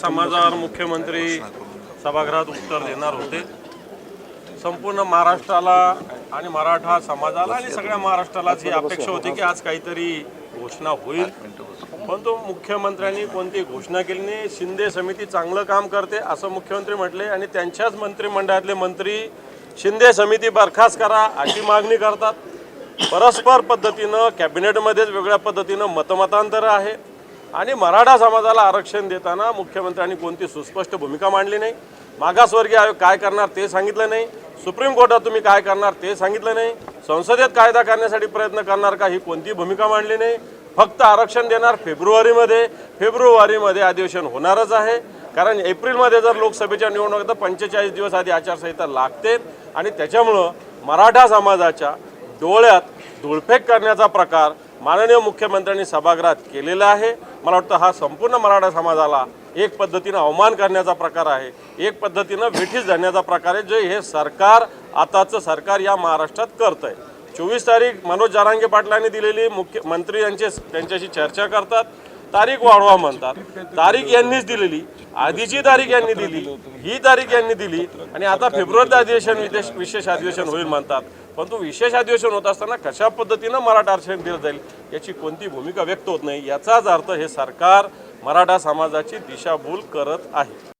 समाजावर मुख्यमंत्री सभागृहात उत्तर देणार होते. संपूर्ण महाराष्ट्राला आणि मराठा समाजाला आणि सगळ्या महाराष्ट्रालाच ही अपेक्षा होती की आज काहीतरी घोषणा होईल. परंतु मुख्यमंत्र्यांनी कोणती घोषणा केली नाही. शिंदे समिती चांगलं काम करते असं मुख्यमंत्री म्हटले. आणि त्यांच्याच मंत्रिमंडळातले मंत्री शिंदे समिती बरखास्त करा अशी मागणी करतात. परस्पर पद्धतीनं कॅबिनेटमध्येच वेगळ्या पद्धतीनं मतमतांतर आहे. आणि मराठा समाजाला आरक्षण देताना मुख्यमंत्र्यांनी कोणती सुस्पष्ट भूमिका मांडली नाही? मागासवर्गीय आयोग काय करणार ते सांगितलं नाही. सुप्रीम कोर्टात तुम्ही काय करणार ते सांगितलं नाही. संसदेत कायदा करण्यासाठी प्रयत्न करणार का ही कोणती भूमिका मांडली नाही? फक्त आरक्षण देणार फेब्रुवारीमध्ये. फेब्रुवारीमध्ये अधिवेशन होणारच आहे. कारण एप्रिलमध्ये जर लोकसभेच्या निवडणुका तर पंचेचाळीस दिवस आधी आचारसंहिता लागते आणि त्याच्यामुळं मराठा समाजाच्या डोळ्यात धुळफेक करण्याचा प्रकार माननीय मुख्यमंत्र्यांनी सभागृहात केलेला आहे. मला वाटतं हा संपूर्ण मराठा समाजाला एक पद्धतीनं अवमान करण्याचा प्रकार आहे. एक पद्धतीनं वेठीस धरण्याचा प्रकार आहे. जे हे सरकार आताचं सरकार या महाराष्ट्रात करत आहे चोवीस तारीख मनोज जारांगे पाटलांनी दिलेली मुख्यमंत्री यांचे त्यांच्याशी चर्चा करतात. तारीख वाढवा म्हणतात. तारीख यांनीच दिलेली. आधीची तारीख यांनी दिली. ही तारीख यांनी दिली. आणि आता फेब्रुवारी अधिवेशन विदेश विशेष अधिवेशन होईल म्हणतात. परंतु विशेष अधिवेशन होत असताना कशा पद्धतीनं मराठा आरक्षण दिलं जाईल याची कोणती भूमिका व्यक्त होत नाही याचाच अर्थ हे सरकार मराठा समाजाची दिशाभूल करत आहे.